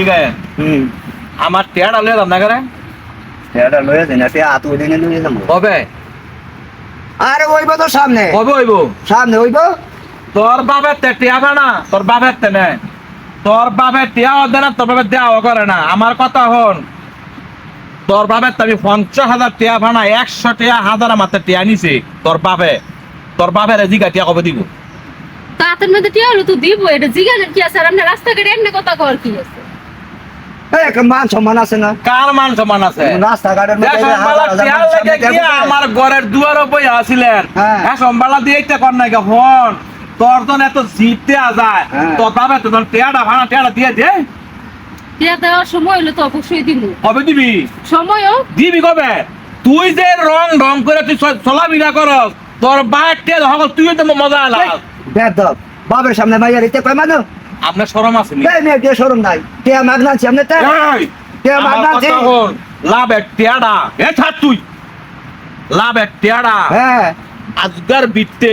ঠিক আছে? হুম। আমার টেয়াটা লয়ে যাম না করে লয়ে দিনে যাব কবে? আরে ওইব তো সামনে। কবে হইব সামনে ওইব? তোর তে টিয়া না তোর তে নে? তোর বাপের টিয়া দে না তোর দেওয়া করে না। আমার কথা হন তোর বাপের তো আমি পঞ্চাশ হাজার টিয়া ভানা একশো টিয়া হাজার আমার তে টিয়া নিছে তোর বাপে তোর বাপের জিগা টিয়া কবে দিব। তাতের মধ্যে টিয়া হলো তো দিব এটা জিজ্ঞাসা কি আছে আর আমরা রাস্তাঘাটে এমনি কথা কর কি আছে। মান সম্মান আছে না? কার মান আছে? রাস্তাঘাটের মানুষ। আমার ঘরের দুয়ারে হ্যাঁ। হ্যাঁ সম্বালা দিয়ে এইটা কর নাই হন। তোর তো এত জিতে যায়। তোর বাপে তো তোর টিয়াটা ভাড়া দিয়ে দে। দেওয়ার সময় হলো তো অবশ্যই দিব কবে দিবি? সময়ও দিবি কবে? তুই যে রং রং করে তুই চ- চলাফেরা করস তোর বাইর সকল তুই তো মজা আলা বেদব বাবার সামনে মাইয়া রিতে কয় মানু আপনার শরম আছে নি? মেয়ে দিয়ে সরম নাই? টিয়া মাগনা আছি আপনি তে এই, টিয়া আমার মাগনা আছি হল, লাভের টিয়াটা এ ছাড় তুই। লাভের টিয়াটা হ্যাঁ। আজগার বিটতে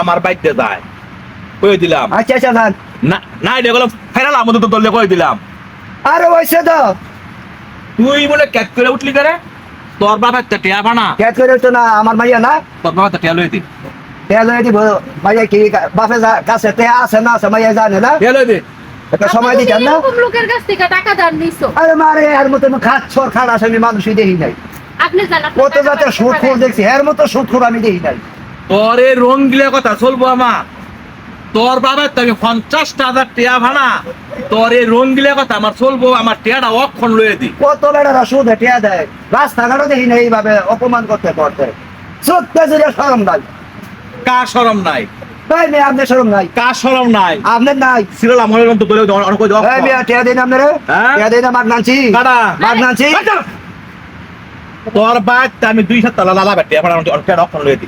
আমার বাইতে যায়। কই দিলাম? আচ্ছা আচ্ছা যান। না না এটা গেলাম ফেরাল আমাদের তো দলে কই দিলাম? আরে ওইসে তো। তুই বলে ক্যাক করে উঠলি করে তোর বাবা তো টিয়া বানা। ক্যাট করে তো না আমার মাইয়া না? তোর বাবা তো টিয়া লই দি। দিব মাইয়া কি বাপে কাছে টিয়া আছে না আছে মাইয়া জানে না? দি একটা সময় না? লোকের কাছ থেকে টাকা ধার নিছো। আরে মারে এর মতো খাচ্ছর খাড় আছে আমি মানুষই দেখি নাই। আপনি জানেন কত জাতে সুদ খুর দেখছি এর মতো সুদ খুর আমি দেখি নাই। তোর রং গিলে কথা চলবো আমার। তোর বাবার তো আমি পঞ্চাশটা হাজার টিয়া ভাড়া। তোর এই রং গিলে কথা আমার চলবো আমার টিয়াটা অক্ষণ লয়ে দি। কত বেড়ারা সুদ টিয়া দেয়? রাস্তাঘাটও দেখি নাই এইভাবে অপমান করতে করতে। পেজুরিয়া সরম কার সরম নাই। তাই মেয়ে আপনার নাই। কার সরম নাই। আপনার নাই। সিরাল আমার তো বলে অনেক এই মেয়ে টিয়া দিন আপনারে। হ্যাঁ? টিয়া মাগ নানছি। কাটা মাগ নানছি। তোর বাদ আমি দুই সপ্তাহ লালা বেটে আমার লয়ে দি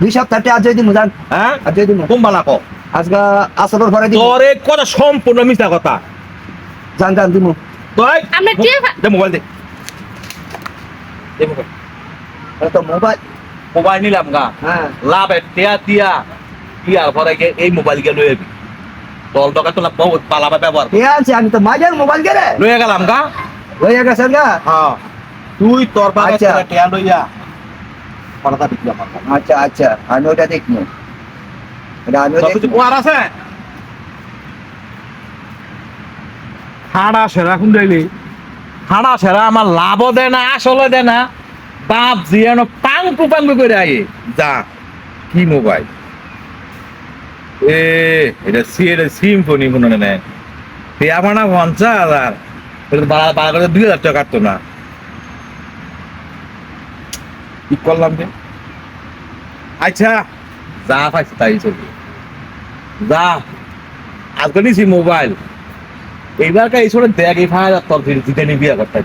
দুই। সপ্তাহ টিয়া আজ দিন জান হ্যাঁ? আজ দিন কোন বালা কো। আজকে আসরের পরে দিন তোর এই কথা সম্পূর্ণ মিথ্যা কথা। জান জান দিমু। তুই আমরা টিয়া দে মোবাইল দে। দে মোবাইল। তো মোবাইল মোবাইল নিলাম গা। হ্যাঁ। লাভ টিয়া দিয়া দিয়ার পরে গিয়ে এই মোবাইল গিয়ে লয়ে যাবি তল দোকান তো বহুত পালাবা ব্যবহার। টিয়া আনছি? আমি তো মাইজার মোবাইল গেলে লয়ে গেলাম গা। হয়ে গেছেন গা? হ্যাঁ। তুই তোর বাবা আচ্ছা। টিয়া লইয়া পালাতা বিক্রি আমার আচ্ছা আচ্ছা। আমি ওটা দেখি। এটা আমি কিছু কুয়ার আছে? হাড়া সেরা কোন যাইলি হাড়া সেরা আমার লাভও দেয় না আসলে দেয় না। বাপ জিয়ানো পাঙ্কু পাঙ্কু করে আই যা, কি মোবাইল? এ, এটা সি, এটা সিম্ফনি মনে নেয়। আমার না পঞ্চাশ হাজার। করে দুই হাজার টাকা না। কি করলাম যে আচ্ছা যা পাইছি তাই চলবে। যা, আজকে নিছি মোবাইল। এইবার কা এই ছোট দেখ এই তোর জিতে নিবি করতে